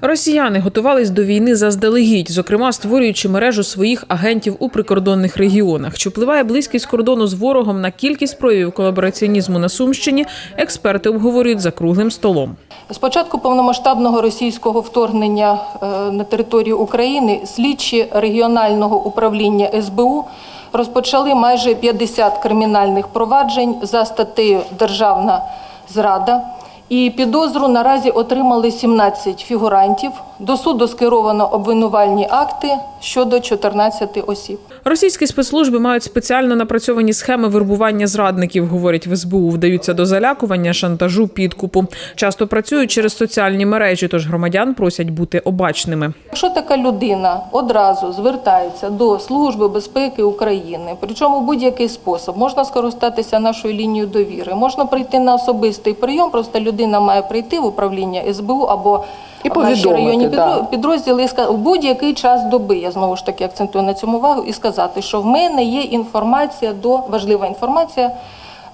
Росіяни готувались до війни заздалегідь, зокрема створюючи мережу своїх агентів у прикордонних регіонах. Чи впливає близькість кордону з ворогом на кількість проявів колабораціонізму на Сумщині? Експерти обговорюють за круглим столом. З початку повномасштабного російського вторгнення е, на територію України слідчі регіонального управління СБУ розпочали майже 50 кримінальних проваджень за статтею Державна зрада. І підозру наразі отримали 17 фігурантів. До суду скеровано обвинувальні акти щодо 14 осіб. Російські спецслужби мають спеціально напрацьовані схеми вербування зрадників, говорять в СБУ, вдаються до залякування, шантажу, підкупу. Часто працюють через соціальні мережі, тож громадян просять бути обачними. Якщо така людина одразу звертається до Служби безпеки України, причому будь-який спосіб, можна скористатися нашою лінією довіри, можна прийти на особистий прийом, просто людина має прийти в управління СБУ або І в наші районні да. підрозділи і ска- в будь-який час доби. Я знову ж таки акцентую на цьому увагу і сказати, що в мене є інформація до важлива інформація.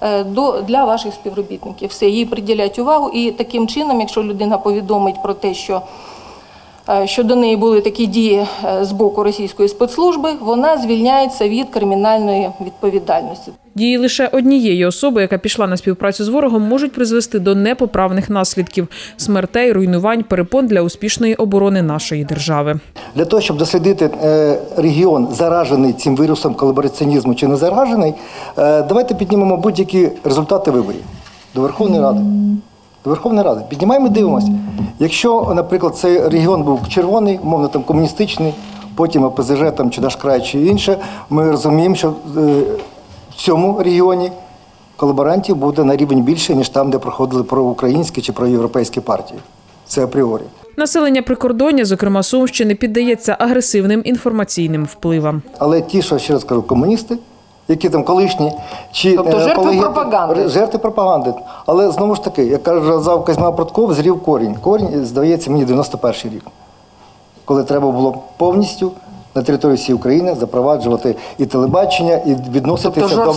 е, До для ваших співробітників все їй приділять увагу, і таким чином, якщо людина повідомить про те, що е, що до неї були такі дії е, з боку російської спецслужби, вона звільняється від кримінальної відповідальності. Дії лише однієї особи, яка пішла на співпрацю з ворогом, можуть призвести до непоправних наслідків смертей, руйнувань, перепон для успішної оборони нашої держави. Для того, щоб дослідити е, регіон, заражений цим вірусом колабораціонізму чи не заражений, давайте піднімемо будь-які результати виборів до Верховної Ради. До Верховної Ради. Піднімаємо і дивимося. Якщо, наприклад, цей регіон був червоний, умовно там комуністичний, потім ОПЗЖ там, чи наш край, чи інше, ми розуміємо, що е, в цьому регіоні колаборантів буде на рівень більше, ніж там, де проходили проукраїнські чи проєвропейські партії. Це апріорі. Населення прикордоння, зокрема Сумщини, піддається агресивним інформаційним впливам. Але ті, що ще раз кажу, комуністи, які там колишні, чи Тобто е, жертви апологети- пропаганди. жертви пропаганди. Але знову ж таки, як казав Казьма Протков, зрів корінь. Корінь, здається, мені 91-й рік, коли треба було повністю. На території всієї України запроваджувати і телебачення, і відноситися Тобто до,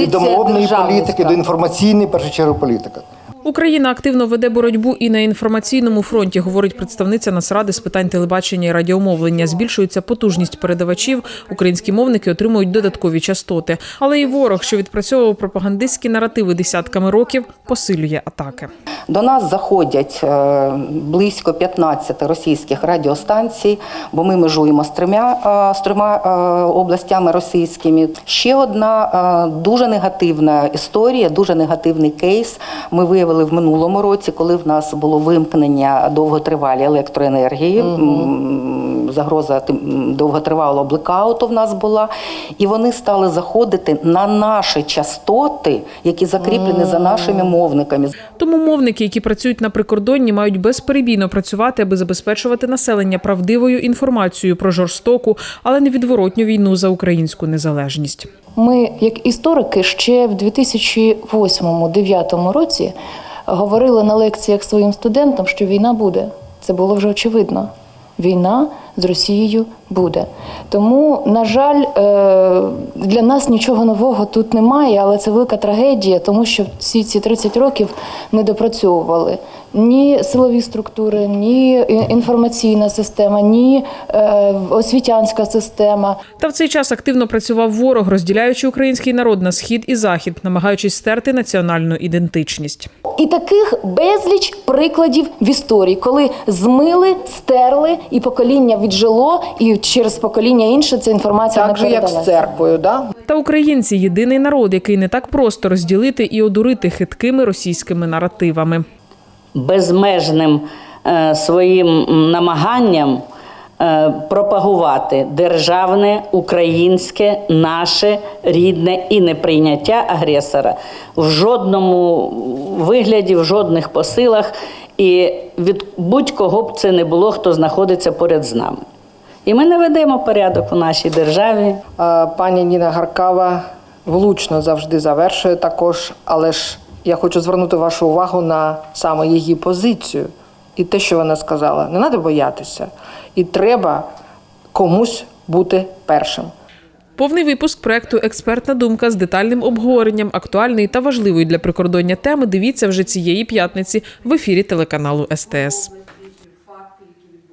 і, і до мовної політики, до інформаційної, першу чергу, політики. Україна активно веде боротьбу і на інформаційному фронті, говорить представниця Нацради з питань телебачення і радіомовлення. Збільшується потужність передавачів. Українські мовники отримують додаткові частоти. Але і ворог, що відпрацьовував пропагандистські наративи десятками років, посилює атаки. До нас заходять е, близько 15 російських радіостанцій, бо ми межуємо з трьома, е, з трьома е, областями російськими. Ще одна дуже негативна історія, дуже негативний кейс. Ми виявили в минулому році, коли в нас було вимкнення довготривалі електроенергії. м, Загроза тим- довготривалого блекауту в нас була, і вони стали заходити на наші частоти, які закріплені за нашими мовниками. Тому мовники, які працюють на прикордонні, мають безперебійно працювати, аби забезпечувати населення правдивою інформацією про жорстоку, але невідворотню війну за українську незалежність. Ми, як історики, ще в 2008-2009 році говорили на лекціях своїм студентам, що війна буде. Це було вже очевидно. Війна з Росією буде. Тому, на жаль, е, для нас нічого нового тут немає, але це велика трагедія, тому що всі ці 30 років не допрацьовували ні силові структури, ні інформаційна система, ні е, освітянська система. Та в цей час активно працював ворог, розділяючи український народ на схід і захід, намагаючись стерти національну ідентичність. І таких безліч прикладів в історії, коли змили, стерли, і покоління віджило, і через покоління інше ця інформація Так не же, як з церквою, да? Та українці єдиний народ, який не так просто розділити і одурити хиткими російськими наративами. безмежним е, своїм намаганням е, пропагувати державне, українське, наше рідне і неприйняття агресора в жодному вигляді, в жодних посилах, і від будь-кого б це не було, хто знаходиться поряд з нами. І ми не ведемо порядок у нашій державі. Пані Ніна Гаркава влучно завжди завершує також, але ж я хочу звернути вашу увагу на саме її позицію і те, що вона сказала. Не треба боятися, і треба комусь бути першим. Повний випуск проекту Експертна думка з детальним обговоренням актуальної та важливої для прикордоння теми. Дивіться вже цієї п'ятниці в ефірі телеканалу СТС.